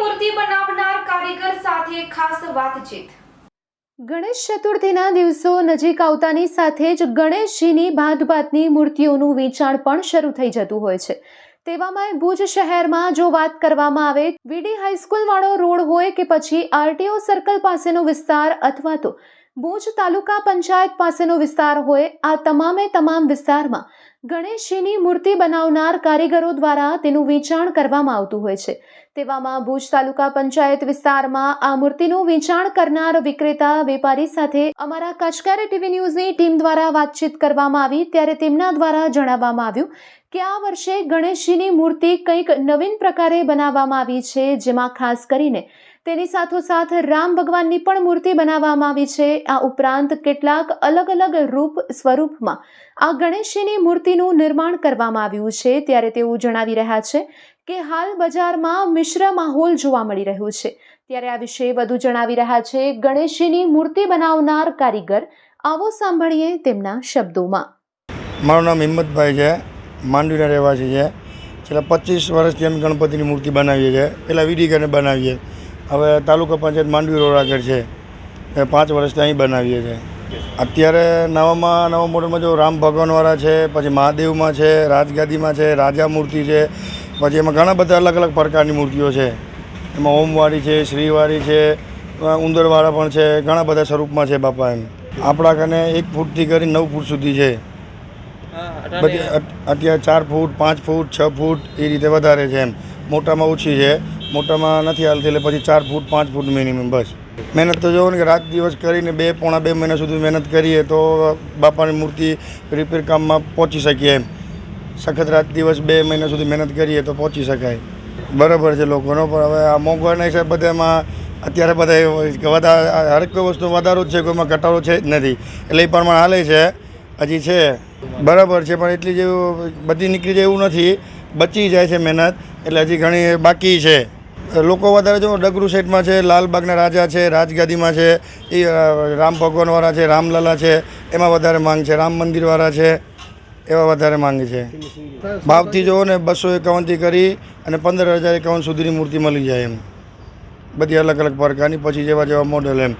મૂર્તિ બનાવનાર કારીગર સાથે ખાસ વાતચીત. ગણેશ ચતુર્થીના દિવસો નજીક આવતાની સાથે જ ગણેશજીની ભાતભાતની મૂર્તિઓનું વેચાણ પણ શરૂ થઈ જતું હોય છે. તેવામાં ભુજ શહેરમાં જો વાત કરવામાં આવે, વીડી હાઈસ્કૂલ વાળો રોડ હોય કે પછી આરટીઓ સર્કલ પાસેનો વિસ્તાર અથવા તો ભુજ તાલુકા પંચાયત પાસેનો વિસ્તાર હોય, આ તમામે તમામ વિસ્તારમાં ગણેશજીની મૂર્તિ બનાવનાર કારીગરો દ્વારા તેનું વેચાણ કરવામાં આવતું હોય છે. તેવામાં ભુજ તાલુકા પંચાયત વિસ્તારમાં આ મૂર્તિનું વેચાણ કરનાર વિક્રેતા, વેપારી સાથે અમારા કાચકારી ટીવી ન્યૂઝની ટીમ દ્વારા વાતચીત કરવામાં આવી, ત્યારે તેમના દ્વારા જણાવવામાં આવ્યું કે આ વર્ષે ગણેશજીની મૂર્તિ કંઈક નવીન પ્રકારે બનાવવામાં આવી છે, જેમાં ખાસ કરીને તેની સાથોસાથ રામ ભગવાનની પણ મૂર્તિ બનાવવામાં આવી છે. આ ઉપરાંત કેટલાક અલગ અલગ રૂપ સ્વરૂપમાં આ ગણેશજીની મૂર્તિનું નિર્માણ કરવામાં આવ્યું છે. ત્યારે તેઓ જણાવી રહ્યા છે કે હાલ બજારમાં મિશ્ર માહોલ જોવા મળી રહ્યો છે. ત્યારે આ વિશે વધુ જણાવી રહ્યા છે ગણેશજીની મૂર્તિ બનાવનાર કારીગર. આવો સાંભળીએ તેમના શબ્દોમાં. મારું નામ હિંમતભાઈ છે. માંડવીના રહેવાસી છે. છેલ્લા પચીસ વર્ષથી અમે ગણપતિની મૂર્તિ બનાવીએ છીએ. પહેલાં વીડીગરને બનાવીએ. હવે તાલુકા પંચાયત માંડવી રોડાગર છે. એ પાંચ વર્ષથી અહીં બનાવીએ છીએ. અત્યારે નવામાં, નવા મોડલમાં જો રામ ભગવાનવાળા છે, પછી મહાદેવમાં છે, રાજગાદીમાં છે રાજા મૂર્તિ છે, પછી એમાં ઘણા બધા અલગ અલગ પ્રકારની મૂર્તિઓ છે. એમાં ઓમવાળી છે, શ્રીવાળી છે ઉંદરવાળા પણ છે, ઘણા બધા સ્વરૂપમાં છે બાપા એમ. આપણા કને એક ફૂટથી કરી નવ ફૂટ સુધી છે. બધી અત્યારે ચાર ફૂટ પાંચ ફૂટ છ ફૂટ એ રીતે વધારે છે એમ. મોટામાં ઓછી છે. મોટામાં નથી હાલતી એટલે પછી ચાર ફૂટ પાંચ ફૂટ મિનિમમ બસ. મહેનત તો જોવો ને કે રાત દિવસ કરીને બે પોણા બે મહિના સુધી મહેનત કરીએ તો બાપાની મૂર્તિ રિપેર કામમાં પહોંચી શકીએ એમ. સખત રાત દિવસ બે મહિના સુધી મહેનત કરીએ તો પહોંચી શકાય. બરાબર છે લોકોનો પણ હવે આ મોંઘવારીના હિસાબે બધામાં અત્યારે બધા વધારે હરેક કોઈ વસ્તુ વધારો જ છે કોઈમાં ઘટાડો છે જ નથી. એટલે એ પ્રમાણે હાલે છે. હજી છે. બરાબર છે, પણ એટલી જેવું બધી નીકળી જાય એવું નથી. બચી જાય છે મહેનત, એટલે હજી ઘણી બાકી છે. લોકો વધારે જો ડગરુ સેટમાં છે, લાલબાગના રાજા છે, રાજગાદીમાં છે, એ રામ ભગવાનવાળા છે, રામલાલા છે, એમાં વધારે માંગ છે, રામ મંદિરવાળા છે, એવા વધારે માંગ છે. ભાવથી જુઓ ને બસો એકાવનથી કરી અને પંદર હજાર એકાવન સુધીની મૂર્તિ મળી જાય એમ. બધી અલગ અલગ પ્રકારની, પછી જેવા જેવા મોડલ એમ.